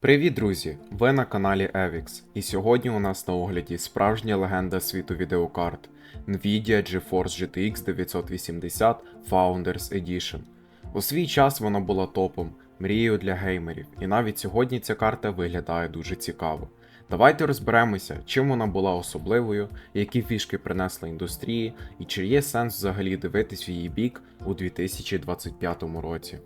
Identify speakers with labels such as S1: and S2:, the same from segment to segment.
S1: Привіт, друзі! Ви на каналі Evix, і сьогодні у нас на огляді справжня легенда світу відеокарт Nvidia GeForce GTX 980 Founders Edition. У свій час вона була топом, мрією для геймерів, і навіть сьогодні ця карта виглядає дуже цікаво. Давайте розберемося, чим вона була особливою, які фішки принесла індустрії, і чи є сенс взагалі дивитись в її бік у 2025 році.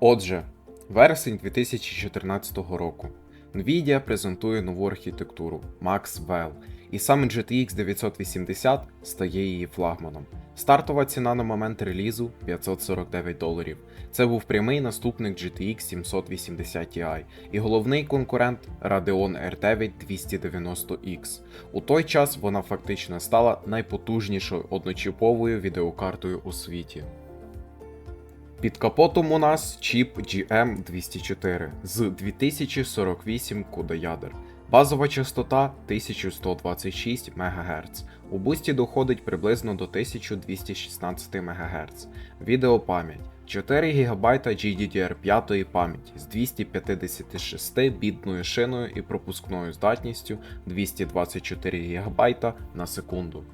S1: Отже, Вересень 2014 року. Nvidia презентує нову архітектуру Maxwell, і саме GTX 980 стає її флагманом. Стартова ціна на момент релізу 549 доларів. Це був прямий наступник GTX 780 Ti і головний конкурент Radeon R9 290X. У той час вона фактично стала найпотужнішою одночіповою відеокартою у світі. Під капотом у нас чіп GM204 з 2048 кудоядер. Базова частота 1126 МГц. У бусті доходить приблизно до 1216 МГц. Відеопам'ять 4 ГБ GDDR5 пам'яті з 256 бітною шиною і пропускною здатністю 224 ГБ на секунду.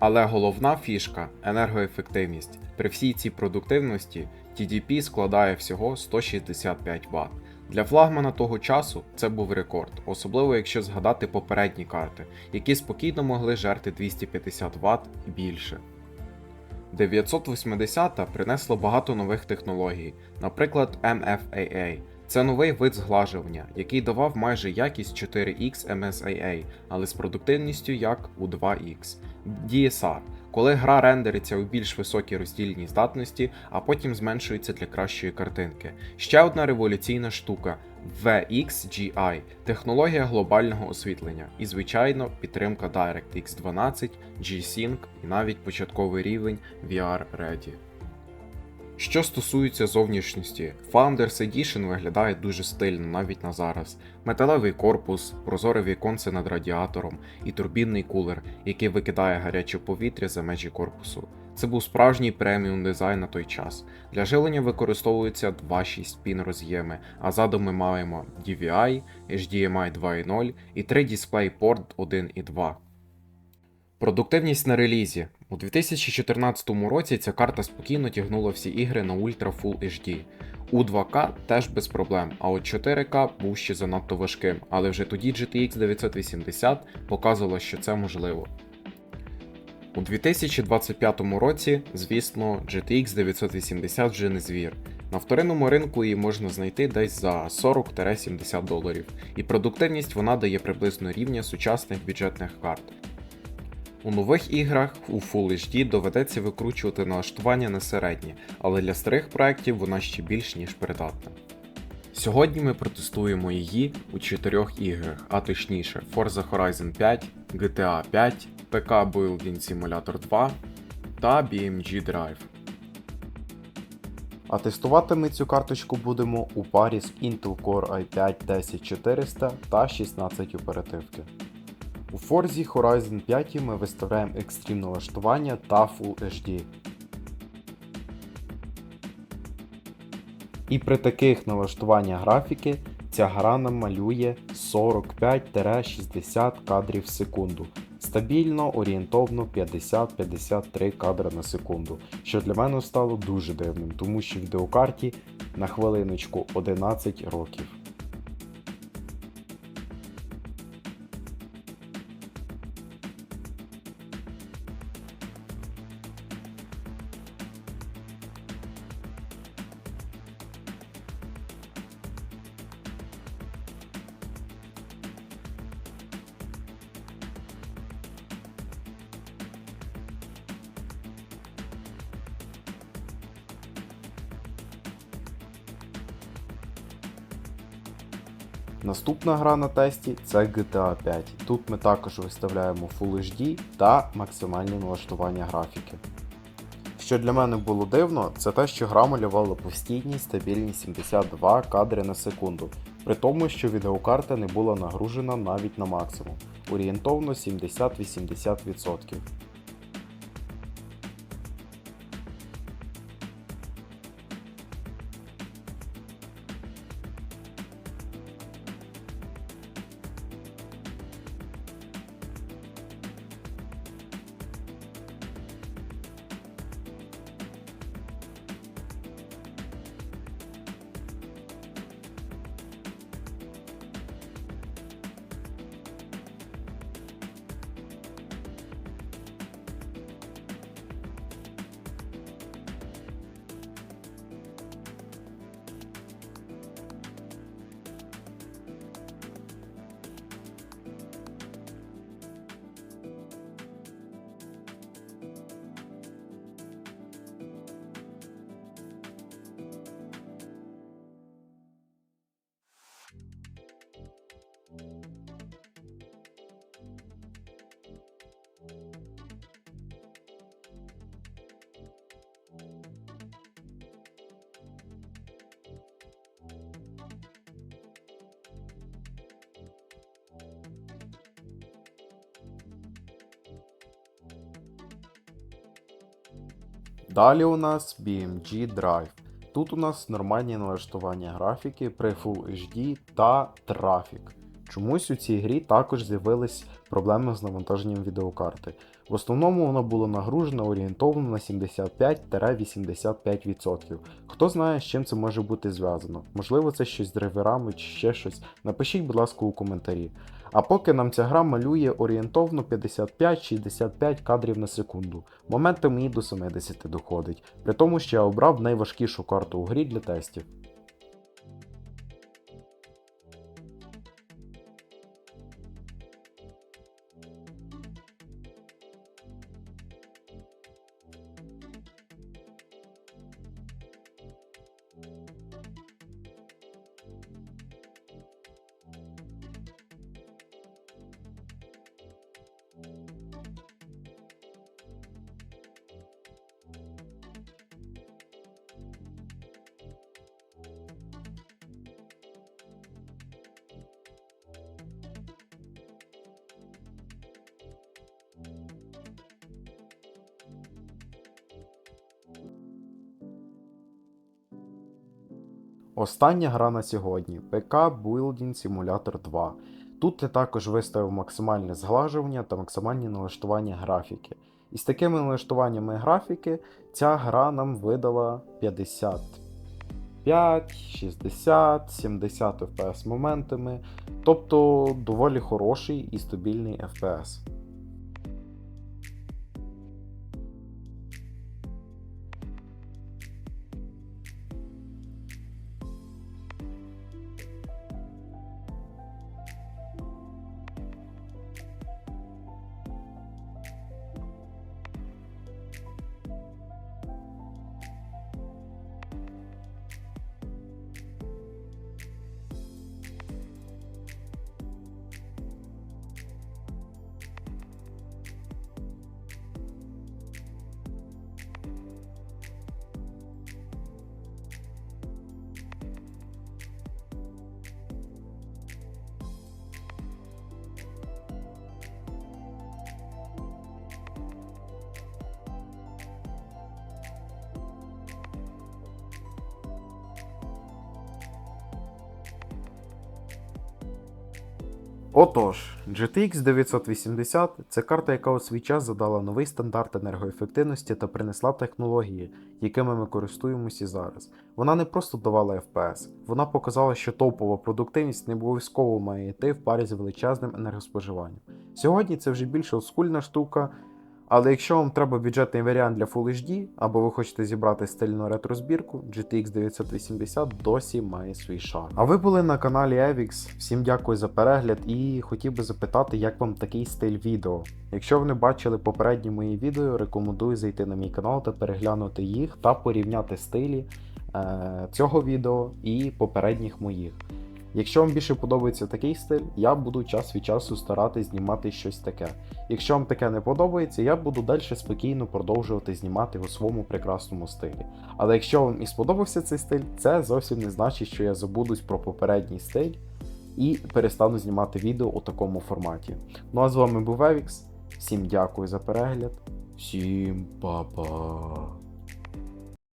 S1: Але головна фішка енергоефективність. При всій цій продуктивності TDP складає всього 165 Вт. Для флагмана того часу це був рекорд, особливо якщо згадати попередні карти, які спокійно могли жерти 250 Вт і більше. 980 принесла багато нових технологій, наприклад, MFAA. Це новий вид зглажування, який давав майже якість 4X MSAA, але з продуктивністю як у 2X. DSR, коли гра рендериться у більш високій роздільній здатності, а потім зменшується для кращої картинки. Ще одна революційна штука VXGI технологія глобального освітлення і, звичайно, підтримка DirectX 12, G-Sync і навіть початковий рівень VR Ready. Що стосується зовнішності, Founders Edition виглядає дуже стильно навіть на зараз. Металевий корпус, прозоре віконце над радіатором і турбінний кулер, який викидає гаряче повітря за межі корпусу. Це був справжній преміум дизайн на той час. Для жилення використовуються два 6 пін роз'єми, а ззаду ми маємо DVI, HDMI 2.0 і три DisplayPort 1 і 2. Продуктивність на релізі. У 2014 році ця карта спокійно тягнула всі ігри на Ultra Full HD. У 2К теж без проблем, а от 4К був ще занадто важким, але вже тоді GTX 980 показувала, що це можливо. У 2025 році, звісно, GTX 980 вже не звір. На вторинному ринку її можна знайти десь за 40-70 доларів, і продуктивність вона дає приблизно рівня сучасних бюджетних карт. У нових іграх у Full HD доведеться викручувати налаштування на середнє, але для старих проєктів вона ще більш ніж придатна. Сьогодні ми протестуємо її у чотирьох іграх, а точніше Forza Horizon 5, GTA 5, PK Building Simulator 2 та BMG Drive.
S2: А тестувати ми цю карточку будемо у парі з Intel Core i5 10400 та 16 оперативки. У Forza Horizon 5 ми виставляємо екстрім налаштування та Full HD. І при таких налаштуваннях графіки ця гра нам малює 45-60 кадрів в секунду. Стабільно, орієнтовно 50-53 кадри на секунду, що для мене стало дуже дивним, тому що відеокарті на хвилиночку 11 років. Наступна гра на тесті це GTA 5. Тут ми також виставляємо Full HD та максимальні налаштування графіки. Що для мене було дивно, це те, що гра малювала постійні стабільні 72 кадри на секунду, при тому, що відеокарта не була нагружена навіть на максимум, орієнтовно 70-80%. Далі у нас BMG Drive. Тут у нас нормальні налаштування графіки при Full HD та трафік. Чомусь у цій грі також з'явились проблеми з навантаженням відеокарти. В основному воно було нагружено орієнтовно на 75-85%. Хто знає, з чим це може бути зв'язано? Можливо, це щось з драйверами чи ще щось. Напишіть, будь ласка, у коментарі. А поки нам ця гра малює орієнтовно 55-65 кадрів на секунду. Моментами і до 70 доходить. При тому, що я обрав найважкішу карту у грі для тестів. Остання гра на сьогодні ПК Building Simulator 2. Тут я також виставив максимальне зглажування та максимальні налаштування графіки. І з такими налаштуваннями графіки ця гра нам видала 55, 60, 70 FPS моментами, тобто доволі хороший і стабільний FPS. Отож, GTX 980 це карта, яка у свій час задала новий стандарт енергоефективності та принесла технології, якими ми користуємося зараз. Вона не просто давала FPS, вона показала, що топова продуктивність не обов'язково має йти в парі з величезним енергоспоживанням. Сьогодні це вже більш олдскульна штука. Але якщо вам треба бюджетний варіант для Full HD, або ви хочете зібрати стильну ретро-збірку, GTX 980 досі має свій шар. А ви були на каналі Evix. Всім дякую за перегляд і хотів би запитати, як вам такий стиль відео. Якщо ви не бачили попередні мої відео, рекомендую зайти на мій канал та переглянути їх та порівняти стилі е- цього відео і попередніх моїх. Якщо вам більше подобається такий стиль, я буду час від часу старатись знімати щось таке. Якщо вам таке не подобається, я буду далі спокійно продовжувати знімати у своєму прекрасному стилі. Але якщо вам і сподобався цей стиль, це зовсім не значить, що я забудусь про попередній стиль і перестану знімати відео у такому форматі. Ну а з вами був Евікс. Всім дякую за перегляд. Всім па-па.